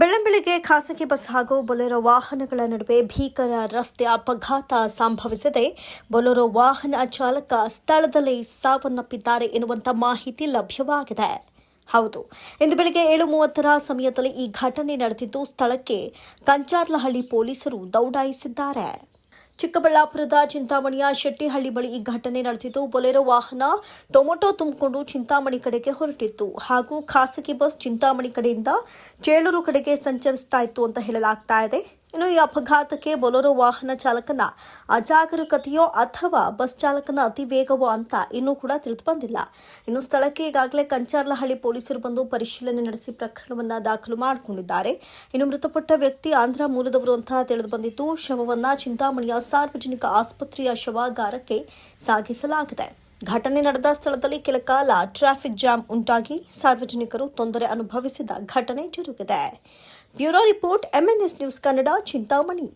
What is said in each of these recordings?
ಬೆಳಗ್ಗೆ ಖಾಸಗಿ ಬಸ್ ಹಾಗೂ ಬೊಲೆರೋ ವಾಹನಗಳ ನಡುವೆ ಭೀಕರ ರಸ್ತೆ ಅಪಘಾತ ಸಂಭವಿಸಿದೆ ಬೊಲೆರೋ ವಾಹನ ಚಾಲಕ ಸ್ಥಳದಲ್ಲಿ ಸಾವನ್ನಪ್ಪಿದ್ದಾರೆ ಎನ್ನುವಂಥ ಮಾಹಿತಿ ಲಭ್ಯವಾಗಿದೆ. ಹೌದು, ಇಂದು ಬೆಳಗ್ಗೆ ಏಳು ಮೂವತ್ತರ ಸಮಯದಲ್ಲಿ ಈ ಘಟನೆ ನಡೆದಿದ್ದು ಸ್ಥಳಕ್ಕೆ ಕಂಚಾರ್ಲಹಳ್ಳಿ ಪೊಲೀಸರು ದೌಡಾಯಿಸಿದ್ದಾರೆ. ಚಿಕ್ಕಬಳ್ಳಾಪುರದ ಚಿಂತಾಮಣಿಯ ಶೆಟ್ಟಿಹಳ್ಳಿ ಬಳಿ ಈ ಘಟನೆ ನಡೆದಿದ್ದು, ಬೊಲೆರೋ ವಾಹನ ಟೊಮೊಟೊ ತುಂಬಿಕೊಂಡು ಚಿಂತಾಮಣಿ ಕಡೆಗೆ ಹೊರಟಿತ್ತು. ಹಾಗೂ ಖಾಸಗಿ ಬಸ್ ಚಿಂತಾಮಣಿ ಕಡೆಯಿಂದ ಚೇಳೂರು ಕಡೆಗೆ ಸಂಚರಿಸ್ತಾ ಇತ್ತು ಅಂತ ಹೇಳಲಾಗ್ತಾ ಇದೆ. ಇನ್ನು ಈ ಅಪಘಾತಕ್ಕೆ ಬೊಲೊರೊ ವಾಹನ ಚಾಲಕನ ಅಜಾಗರೂಕತೆಯೋ ಅಥವಾ ಬಸ್ ಚಾಲಕನ ಅತಿ ವೇಗವೋ ಅಂತ ಇನ್ನೂ ಕೂಡ ತಿಳಿದು ಬಂದಿಲ್ಲ. ಇನ್ನು ಸ್ಥಳಕ್ಕೆ ಈಗಾಗಲೇ ಕಂಚಾರ್ಲಹಳ್ಳಿ ಪೊಲೀಸರು ಬಂದು ಪರಿಶೀಲನೆ ನಡೆಸಿ ಪ್ರಕರಣವನ್ನ ದಾಖಲು ಮಾಡಿಕೊಂಡಿದ್ದಾರೆ. ಇನ್ನು ಮೃತಪಟ್ಟ ವ್ಯಕ್ತಿ ಆಂಧ್ರ ಮೂಲದವರು ಅಂತ ತಿಳಿದು ಬಂದಿದ್ದು, ಶವವನ್ನ ಚಿಂತಾಮಣಿಯ ಸಾರ್ವಜನಿಕ ಆಸ್ಪತ್ರೆಯ ಶವಾಗಾರಕ್ಕೆ ಸಾಗಿಸಲಾಗಿದೆ. ಘಟನೆ ನಡೆದ ಸ್ಥಳದಲ್ಲಿ ಕೆಲ ಕಾಲ ಟ್ರಾಫಿಕ್ ಜಾಮ್ ಉಂಟಾಗಿ ಸಾರ್ವಜನಿಕರು ತೊಂದರೆ ಅನುಭವಿಸಿದ ಘಟನೆ ಜರುಗಿದೆ. Bureau report MNS news Kannada Chintamani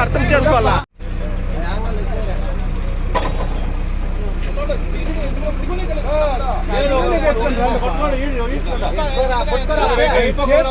ఏమన్నా అర్థం చేసుకోవాలా? కొట్టుకోరా